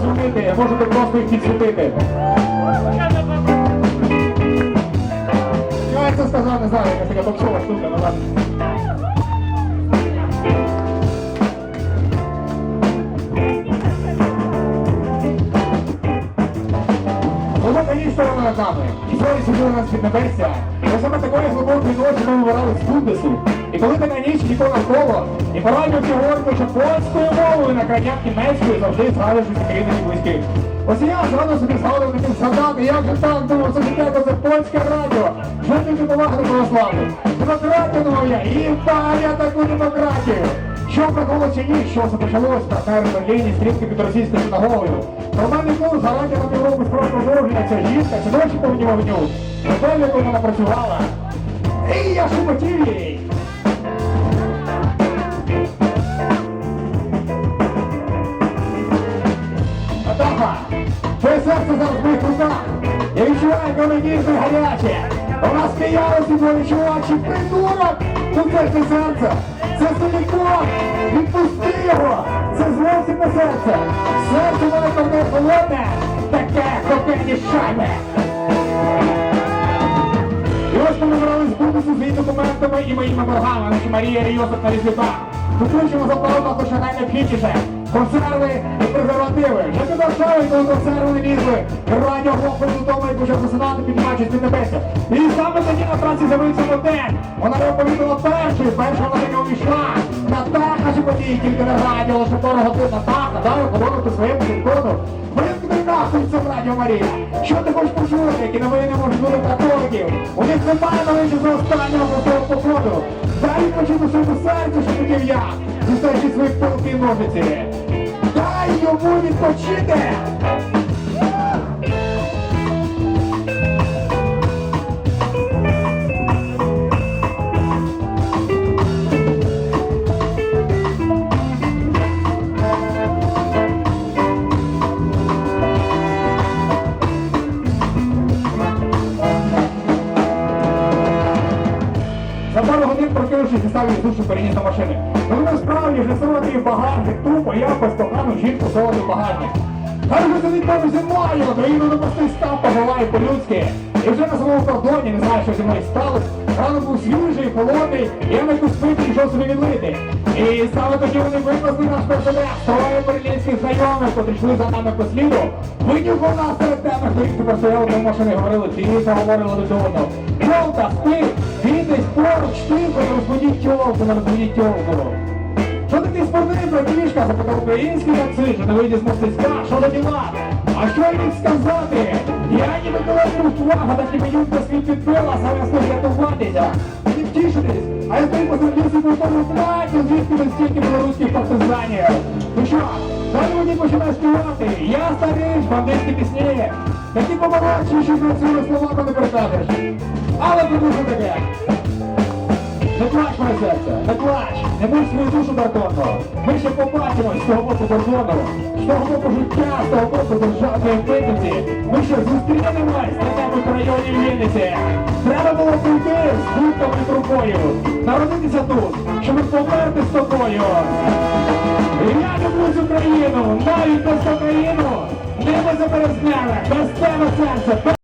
дзвонити, можете просто їх підсвітити. Я це сказав, не знаю, якась така попсова штука, ну ладно. Конечно над нами, і сиділи нас від небесся. Бо саме такої глибокої ночі ми вибирали з Бундесу. І коли така ніч ніколи навколо, і поранив говоримо, що польською мовою на кранях німецькою завжди згадуєш України близьких. Ось я зразу собі згадував таким згадати, як же так думав, це життя, це польське радіо. Жити повага до православних. Демократія думав я, і я таку демократію. Що приколо чи ні, що це почалось, партнери в Берліні, стрімки під російською синагогою. Про мене курс гарантія на півроку справу продовження, ця жінка, чи дощі повні вогню. Готові, яку вона працювала. І я шепотів їй. Атака! Твоє серце зараз в моїх руках. Я відчуваю, ніжне і гаряче. Вона сміялася в мої очі. Придурок! Не серце! Це силікон! Відпусти його! Це зовсім не серце! Серце має ковне холодне! Таке копені шайбе! І ось ми вибрали з Бундесу з її документами і моїми боргами, Марія Ріосов на Різдвіта. Включимо за правила, то що найнеобхідніше. Консерви і презервативи. Вже не держави, коли консерви не лізли. Радіо хлопець додому і почав засинати, піднімаючись під небеся. І саме тоді на праці з'явився модель. Вона його повідала першою, перша вона таки увійшла. Натаха ж події, тільки на радіо, лише порога тут Натаха, дай охорону своєму підходу. Вимкни нахуй це радіо Марія. Що ти хочеш почути, які новини можуть бути католиків? У них немає новин з останнього простого походу. Їм почути своєму серцю, що хотів я, зустрічі свої пилки ножиці. Дай йому відпочити! Пару годин прокинувшись, дістав душу переніс до машини. Ну насправді вже силати в багажник, тупо якось кохану жінку солоди в багажник. Хай вже сидить поруч зі мною, доїду до пустий став, пожелаю по-людськи. І вже на самому кордоні, не знаю, що зі мною сталося. Рано був свіжий, холодний, і я на якусь пити пішов собі відлити. І саме тоді вони випасли наш першодех, троє берлінських знайомих, котрі йшли за нами по сліду. Винюхав нас серед темних доріг, тепер стояли до машини, говорили, тихо, говорили до одного. Жовта, спи, не розбудіть не розбудіть тілку. Що такий спортивний братішка, запитав український таксист, не вийде з мостицька, що за діла? А що я міг сказати? Я ніби коли увага, так ніби юбка світ відбила, саме слухай рятуватися. Не втішитись, а я стою посеред лісу в тому платі, звідки ви стільки білоруських партизанів. Ну що, далі мені починає співати, я старий, бандитські пісні. Такі помолодші, що працює словами не перекажеш. Але це дуже таке. Плач, моє серце, не плач, не будь свою душу картонну. Ми ще побачимось з того боку кордону, з того боку життя, з того боку державної митниці. Ми ще зустрінемось на в районі Вінниці. Треба було прийти з будками і трубою, народитися тут, щоб померти з тобою. Я люблю цю країну, навіть без Україну, небо заберезняне, без тебе серце.